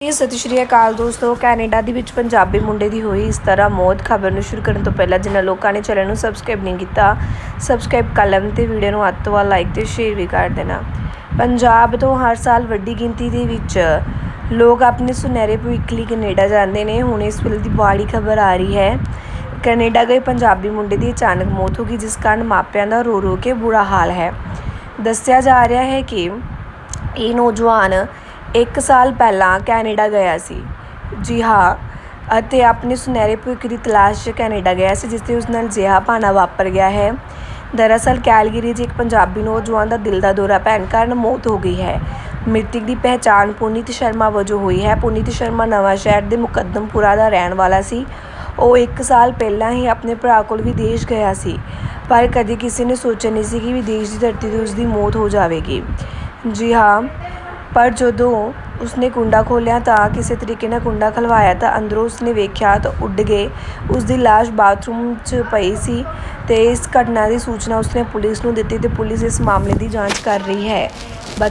ਇਹ ਸਤਿ ਸ਼੍ਰੀ ਅਕਾਲ ਦੋਸਤੋ। ਕੈਨੇਡਾ ਦੇ ਵਿੱਚ ਪੰਜਾਬੀ ਮੁੰਡੇ ਦੀ ਹੋਈ ਇਸ ਤਰ੍ਹਾਂ ਮੌਤ। ਖਬਰ ਨੂੰ ਸ਼ੁਰੂ ਕਰਨ ਤੋਂ ਪਹਿਲਾਂ ਜਿਨ੍ਹਾਂ ਲੋਕਾਂ ਨੇ ਚੈਨਲ ਨੂੰ ਸਬਸਕ੍ਰਾਈਬ ਨਹੀਂ ਕੀਤਾ, ਸਬਸਕ੍ਰਾਈਬ ਕਰ ਲੈਣ ਤੇ ਵੀਡੀਓ ਨੂੰ ਅੱਧ ਤੋਂ ਵੱਧ ਲਾਈਕ ਤੇ ਸ਼ੇਅਰ ਵੀ ਕਰ ਦੇਣਾ। ਪੰਜਾਬ ਤੋਂ ਹਰ ਸਾਲ ਵੱਡੀ ਗਿਣਤੀ ਦੇ ਵਿੱਚ ਲੋਕ ਆਪਣੇ ਸੁਨਹਿਰੇ ਭਵਿੱਖ ਲਈ ਕੈਨੇਡਾ ਜਾਂਦੇ ਨੇ। ਹੁਣ ਇਸ ਵੇਲੇ ਦੀ ਬਾੜੀ ਖਬਰ ਆ ਰਹੀ ਹੈ। ਕੈਨੇਡਾ ਗਏ ਪੰਜਾਬੀ ਮੁੰਡੇ ਦੀ ਅਚਾਨਕ ਮੌਤ ਹੋ ਗਈ, ਜਿਸ ਕਾਰਨ ਮਾਪਿਆਂ ਦਾ ਰੋ ਰੋ ਕੇ ਬੁਰਾ ਹਾਲ ਹੈ। ਦੱਸਿਆ ਜਾ ਰਿਹਾ ਹੈ ਕਿ ਇਹ ਨੌਜਵਾਨ ਇੱਕ ਸਾਲ ਪਹਿਲਾਂ ਕੈਨੇਡਾ ਗਿਆ ਸੀ। ਜੀ ਹਾਂ, ਅਤੇ ਆਪਣੇ ਸੁਨਹਿਰੇ ਭਵਿੱਖ ਦੀ ਤਲਾਸ਼ 'ਚ ਕੈਨੇਡਾ ਗਿਆ ਸੀ, ਜਿਸ ਤੇ ਉਸ ਨਾਲ ਅਜਿਹਾ ਭਾਣਾ ਵਾਪਰ ਗਿਆ ਹੈ। ਦਰਅਸਲ, ਕੈਲਗਰੀ 'ਚ ਇੱਕ ਪੰਜਾਬੀ ਨੌਜਵਾਨ ਦਾ ਦਿਲ ਦਾ ਦੌਰਾ ਪੈਣ ਕਾਰਨ ਮੌਤ ਹੋ ਗਈ ਹੈ। ਮ੍ਰਿਤਕ ਦੀ ਪਹਿਚਾਣ ਪੁਨੀਤ ਸ਼ਰਮਾ ਵਜੋਂ ਹੋਈ ਹੈ। ਪੁਨੀਤ ਸ਼ਰਮਾ ਨਵਾਂ ਸ਼ਹਿਰ ਦੇ ਮੁਕੱਦਮਪੁਰਾ ਦਾ ਰਹਿਣ ਵਾਲਾ ਸੀ। ਉਹ 1 ਸਾਲ ਪਹਿਲਾਂ ਹੀ ਆਪਣੇ ਭਰਾ ਕੋਲ ਵਿਦੇਸ਼ ਗਿਆ ਸੀ, ਪਰ ਕਦੇ ਕਿਸੇ ਨੇ ਸੋਚਿਆ ਨਹੀਂ ਸੀ ਕਿ ਵਿਦੇਸ਼ ਦੀ ਧਰਤੀ ਤੇ ਉਸ ਦੀ ਮੌਤ ਹੋ ਜਾਵੇਗੀ। ਜੀ ਹਾਂ ਪਰ ਜਦੋਂ ਉਸਨੇ ਕੁੰਡਾ ਖੋਲ੍ਹਿਆ ਤਾਂ ਕਿਸੇ ਤਰੀਕੇ ਨਾਲ ਕੁੰਡਾ ਖਲਵਾਇਆ ਤਾਂ ਅੰਦਰੋਂ ਉਸਨੇ ਵੇਖਿਆ ਤਾਂ ਉੱਡ ਗਏ। ਉਸਦੀ ਲਾਸ਼ ਬਾਥਰੂਮ 'ਚ ਪਈ ਸੀ ਤੇ ਇਸ ਘਟਨਾ ਦੀ ਸੂਚਨਾ ਉਸਨੇ ਪੁਲਿਸ ਨੂੰ ਦਿੱਤੀ ਤੇ ਪੁਲਿਸ ਇਸ ਮਾਮਲੇ ਦੀ ਜਾਂਚ ਕਰ ਰਹੀ ਹੈ।